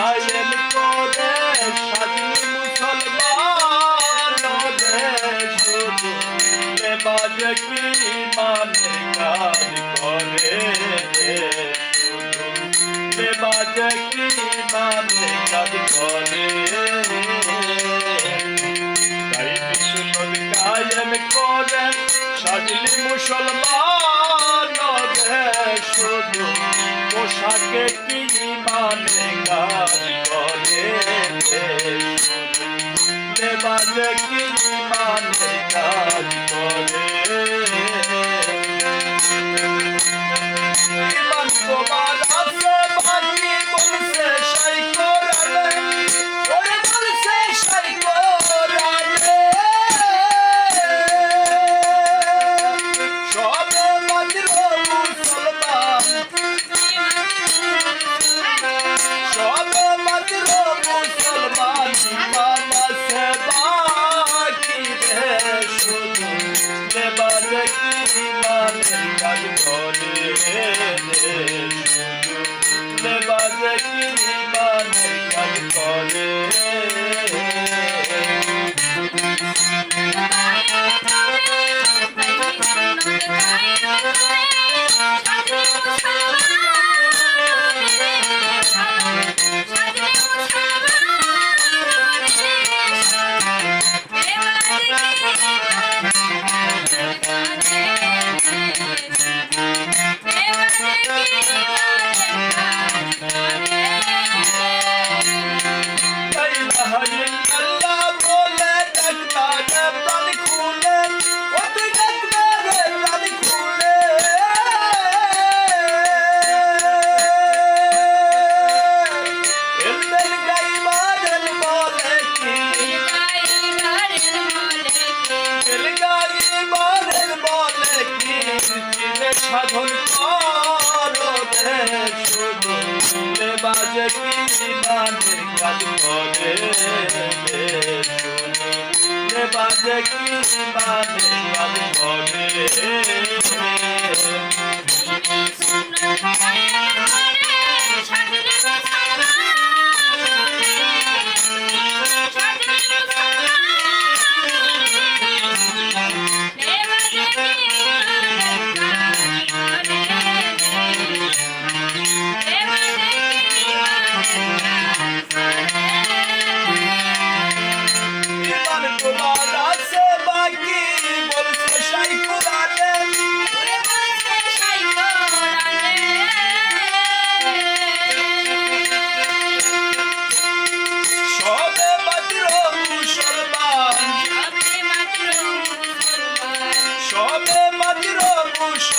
কায়েম করে সাজনি মুসলমান শুধু লেবাজ কি মানে কাজ করে লেবাজ কি মানে কাজ করে তাই বিষ্ণুর কায়েম করে সাজলি মুসলমান শুধু পোশাকে কি মানে কাজ করে লেবাজে কি মানে মানে কাজ সাধন করে শুধু। বাজে কি মানের কাজ করে বাজে কি মানের কাজ করে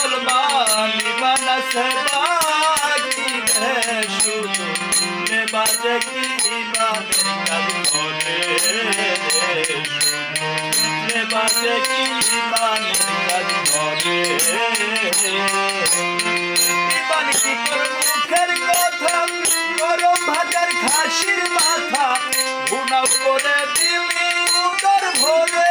মুসলমান আছে বাকি শুধু নেবাজে কি নেবাজে কি মুখের কথা? গরম ভাজার খাসির মাথা। গুনাও করে দিলি উদর ভরে।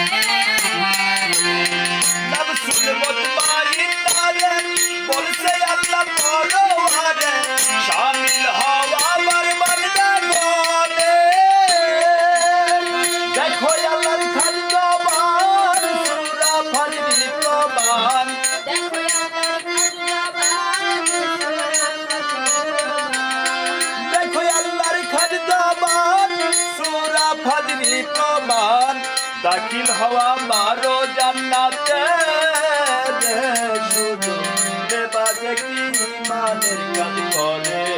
হাজরি প্রমাণ দাখিল হওয়া মারো জান্নাতে। শুধু বাজে কি মানের কাজ করে?